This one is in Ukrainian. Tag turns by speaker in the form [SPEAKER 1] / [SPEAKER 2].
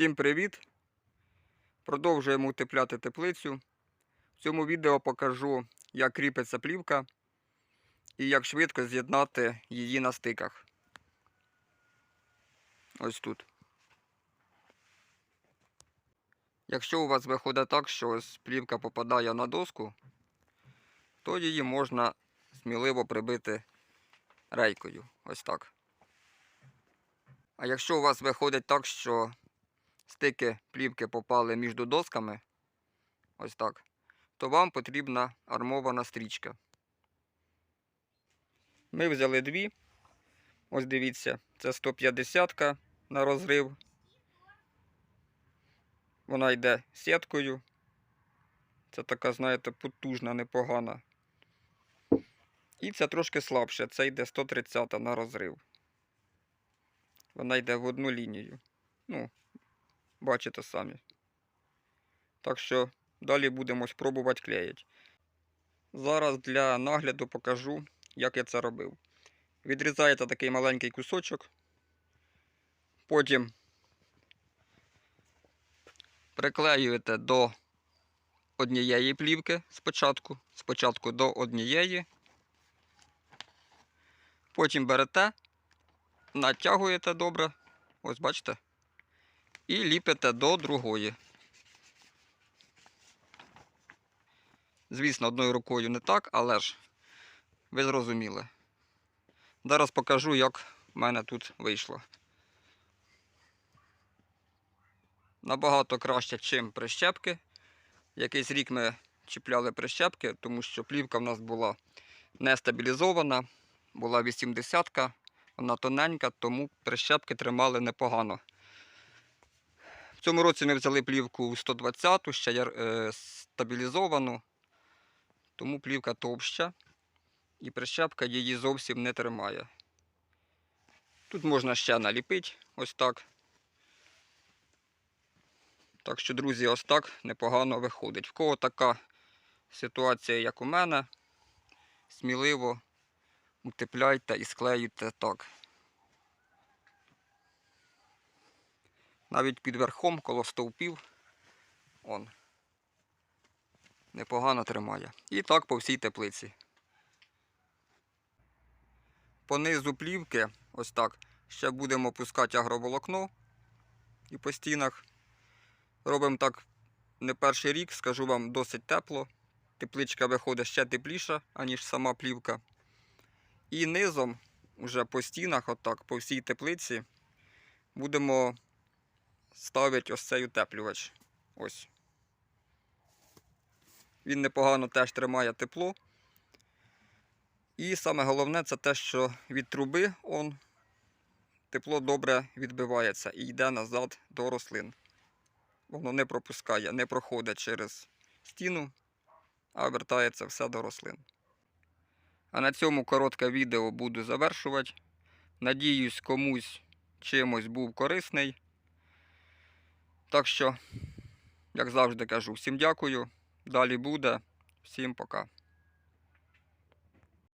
[SPEAKER 1] Всім привіт! Продовжуємо утепляти теплицю. В цьому відео покажу, як кріпиться плівка і як швидко з'єднати її на стиках. Ось тут. Якщо у вас виходить так, що ось плівка попадає на доску, то її можна сміливо прибити рейкою. Ось так. А якщо у вас виходить так, що стики плівки попали між досками, ось так, то вам потрібна армована стрічка. Ми взяли дві. Ось дивіться, це 150 на розрив. Вона йде сіткою. Це така, знаєте, потужна, непогана. І це трошки слабше, це йде 130 на розрив. Вона йде в одну лінію. Ну, бачите самі. Так що далі будемо спробувати клеїти. Зараз для нагляду покажу, як я це робив. Відрізаєте такий маленький кусочок, потім приклеюєте до однієї плівки спочатку, спочатку до однієї, потім берете, натягуєте добре, ось бачите, і ліпите до другої. Звісно, одною рукою не так, але ж ви зрозуміли. Зараз покажу, як в мене тут вийшло. Набагато краще, чим прищепки. Якийсь рік ми чіпляли прищепки, тому що плівка в нас була не стабілізована, була 80-ка, вона тоненька, тому прищепки тримали непогано. В цьому році ми взяли плівку 120-ту, ще е, стабілізовану, тому плівка товща і прищепка її зовсім не тримає. Тут можна ще наліпити ось так. Так що, друзі, ось так непогано виходить. В кого така ситуація, як у мене, сміливо утепляйте і склеюйте так. Навіть під верхом коло стовпів он непогано тримає. І так по всій теплиці. По низу плівки, ось так, ще будемо пускати агроволокно і по стінах. Робимо так не перший рік, скажу вам, досить тепло. Тепличка виходить ще тепліша, аніж сама плівка. І низом, уже по стінах, отак, по всій теплиці, будемо ставити ось цей утеплювач. Ось. Він непогано теж тримає тепло. І саме головне це те, що від труби он, тепло добре відбивається і йде назад до рослин. Воно не пропускає, не проходить через стіну, а вертається все до рослин. А на цьому коротке відео буду завершувати. Надіюсь, комусь чимось був корисний. Так що, як завжди кажу, всім дякую. Далі буде. Всім пока.